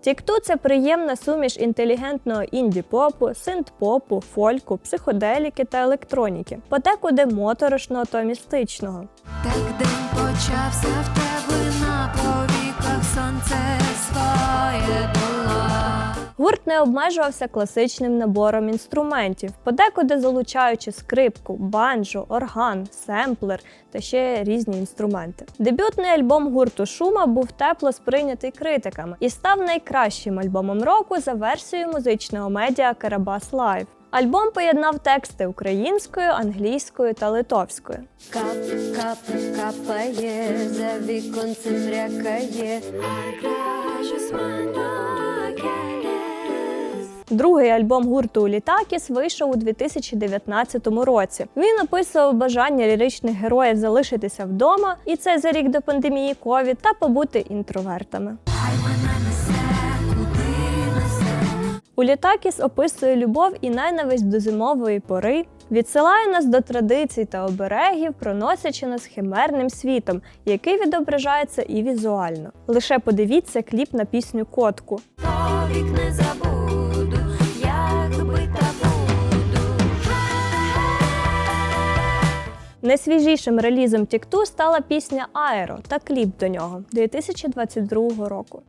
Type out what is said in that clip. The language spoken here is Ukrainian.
Тікту це приємна суміш інтелігентного інді-попу, синт-попу, фольку, психоделіки та електроніки, подекуди моторошного та містичного. Так день почався в тебе Гурт не обмежувався класичним набором інструментів, подекуди залучаючи скрипку, банджо, орган, семплер та ще різні інструменти. Дебютний альбом гурту Шума був тепло сприйнятий критиками і став найкращим альбомом року за версією музичного медіа Карабас Лайв. Альбом поєднав тексти українською, англійською та литовською. Кап, кап, капає, за віконцем рякає. Другий альбом гурту Літакіс вийшов у 2019 році. Він описував бажання ліричних героїв залишитися вдома, і це за рік до пандемії ковід, та побути інтровертами. У Літакіс описує любов і ненависть до зимової пори, відсилає нас до традицій та оберегів, проносячи нас химерним світом, який відображається і візуально. Лише подивіться кліп на пісню Котку. Повік не забуду, Найсвіжішим релізом Тікту стала пісня Аеро та кліп до нього 2022 року.